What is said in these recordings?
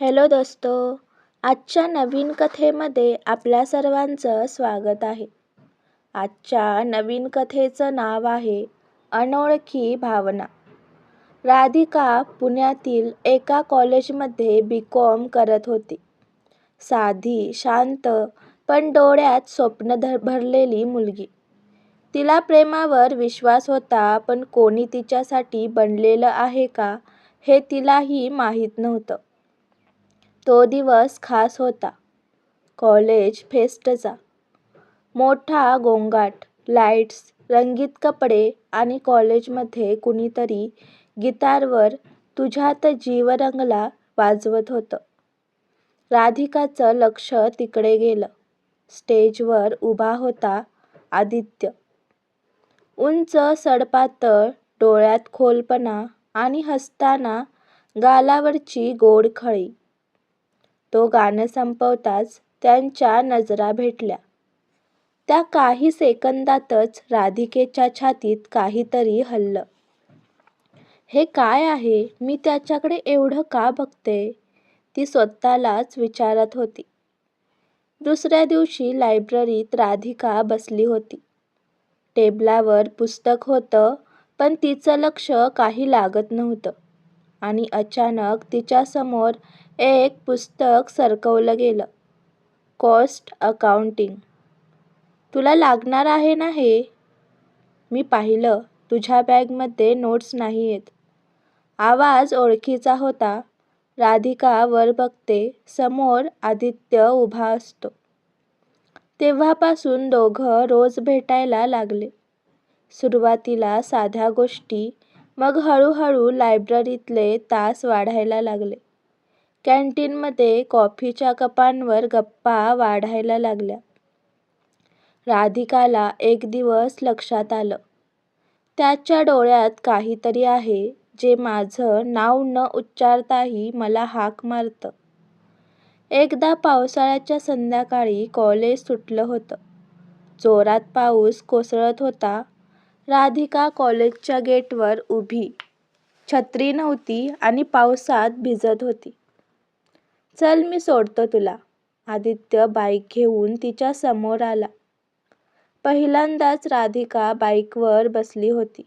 Hello दोस्तो आजच्या नवीन कथेमध्ये आपल्या सर्वांचं स्वागत आहे. आजच्या नवीन कथेचं नाव आहे अनोळखी भावना. राधिका पुण्यातील एका कॉलेजमध्ये बी कॉम करत होती. साधी शांत पण डोळ्यात स्वप्न धर भरलेली मुलगी. तिला प्रेमावर विश्वास होता पण कोणी तिच्यासाठी बनलेलं आहे का हे तिलाही माहीत नव्हतं. तो दिवस खास होता. कॉलेज फेस्टचा मोठा गोंगाट लाईट्स रंगीत कपडे आणि कॉलेजमध्ये कुणीतरी गिटारवर तुझ्यात जीव रंगला वाजवत होतं. राधिकाचं लक्ष तिकडे गेलं. स्टेजवर उभा होता आदित्य. उंच सडपातळ डोळ्यात खोलपणा आणि हसताना गालावरची गोड खळी. तो गाणं संपवताच त्यांच्या नजरा भेटल्या. त्या काही सेकंदातच राधिकेच्या छातीत काहीतरी हललं. हे काय आहे? मी त्याच्याकडे एवढं का बघते? ती स्वतःलाच विचारत होती. दुसऱ्या दिवशी लायब्ररीत राधिका बसली होती. टेबलावर पुस्तक होतं पण तिचं लक्ष काही लागत नव्हतं. आणि अचानक तिच्यासमोर एक पुस्तक सरकवलं गेलं. Cost accounting. तुला लागणार आहे ना हे? मी पाहिलं. तुझ्या बॅगमध्ये नोट्स नाही आहेत आवाज ओळखीचा होता. राधिका वर बघते. समोर आदित्य उभा असतो. तेव्हापासून दोघं रोज भेटायला लागले. सुरुवातीला साध्या गोष्टी मग हळूहळू लायब्ररीतले तास वाढायला लागले. कॅन्टीनमध्ये कॉफीच्या कपांवर गप्पा वाढायला लागल्या. राधिकाला एक दिवस लक्षात आलं. त्याच्या डोळ्यात काहीतरी आहे जे माझं नाव न उच्चारताही मला हाक मारतं. एकदा पावसाळ्याच्या संध्याकाळी कॉलेज सुटलं होतं. जोरात पाऊस कोसळत होता. राधिका कॉलेजच्या गेटवर उभी. छत्री नव्हती आणि पावसात भिजत होती. चल मी सोडतो तुला आदित्य बाईक घेऊन तिच्या समोर आला. पहिल्यांदाच राधिका बाईकवर बसली होती.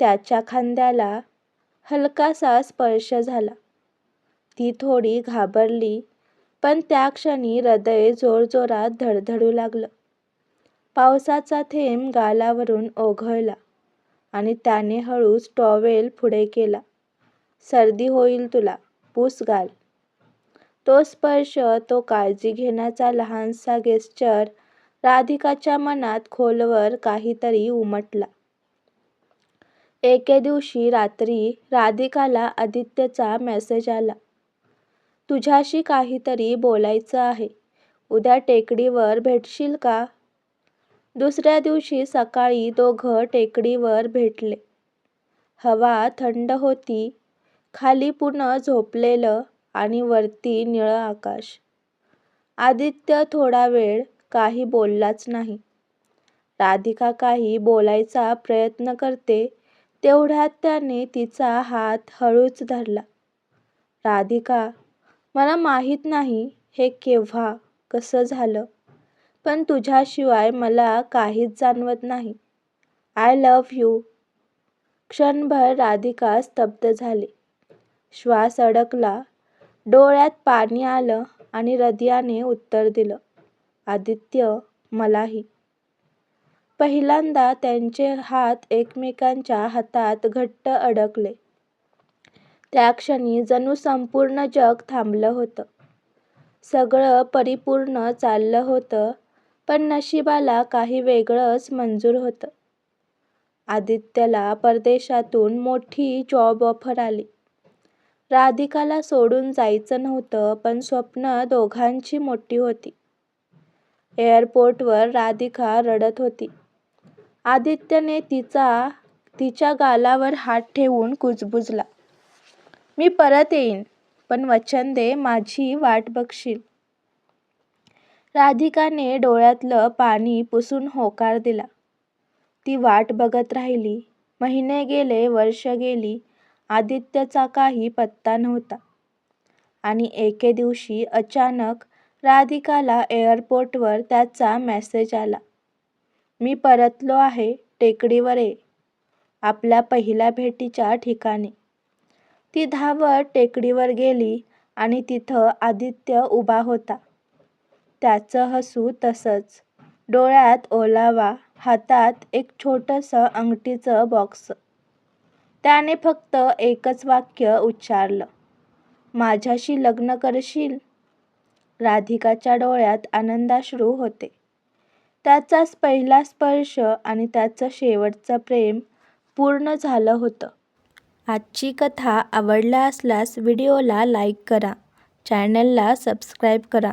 त्याच्या खांद्याला हलकासा स्पर्श झाला. ती थोडी घाबरली पण त्या क्षणी हृदय जोरजोरात धडधडू लागलं. पावसाचा थेंब गालावरून ओघळला आणि त्याने हळूच टॉवेल पुढे केला. सर्दी होईल तुला पूस गाल तो स्पर्श तो काळजी घेण्याचा लहानसा गेस्चर राधिकाच्या मनात खोलवर काहीतरी उमटला. एके दिवशी रात्री राधिकाला आदित्यचा मेसेज आला. तुझ्याशी काहीतरी बोलायचं आहे. उद्या टेकडीवर भेटशील का? दुसऱ्या दिवशी सकाळी दोघं टेकडीवर भेटले. हवा थंड होती. खाली पुन्हा झोपलेलं आणि वरती निळं आकाश. आदित्य थोडा वेळ काही बोललाच नाही. राधिका काही बोलायचा प्रयत्न करते तेवढ्यात त्याने तिचा हात हळूच धरला. राधिका मला माहीत नाही हे केव्हा कसं झालं? पण तुझ्याशिवाय मला काहीच जाणवत नाही. आय लव्ह यू क्षणभर राधिका स्तब्ध झाली. श्वास अडकला. डोळ्यात पाणी आलं आणि हृदयाने उत्तर दिलं. आदित्य मलाही. पहिल्यांदा त्यांचे हात एकमेकांच्या हातात घट्ट अडकले. त्या क्षणी जणू संपूर्ण जग थांबलं होतं. सगळं परिपूर्ण चाललं होतं. पण नशिबाला काही वेगळंच मंजूर होतं. आदित्यला परदेशातून मोठी जॉब ऑफर आली. राधिकाला सोडून जायचं नव्हतं पण स्वप्न दोघांची मोठी होती. एअरपोर्टवर राधिका रडत होती. आदित्यने तिचा तिच्या गालावर हात ठेवून कुजबुजला. मी परत येईन पण वचन दे माझी वाट बघशील. राधिकाने डोळ्यातलं पाणी पुसून होकार दिला ती वाट बघत राहिली महिने गेले वर्ष गेली आदित्यचा काही पत्ता नव्हता आणि एके दिवशी अचानक राधिकाला एअरपोर्टवर त्याचा मेसेज आला. मी परतलो आहे टेकडीवर ये. आपल्या पहिल्या भेटीच्या ठिकाणी. ती धावत टेकडीवर गेली आणि तिथं आदित्य उभा होता. त्याचं हसू तसंच. डोळ्यात ओलावा, हातात एक छोटंसं अंगठीचं बॉक्स. त्याने फक्त एकच वाक्य उच्चारलं, माझ्याशी लग्न करशील? राधिकाच्या डोळ्यात आनंदाश्रू होते. त्याचाच पहिला स्पर्श आणि त्याचं शेवटचं प्रेम पूर्ण झालं होतं. आजची कथा आवडला असल्यास व्हिडिओला लाईक करा, चॅनलला सबस्क्राईब करा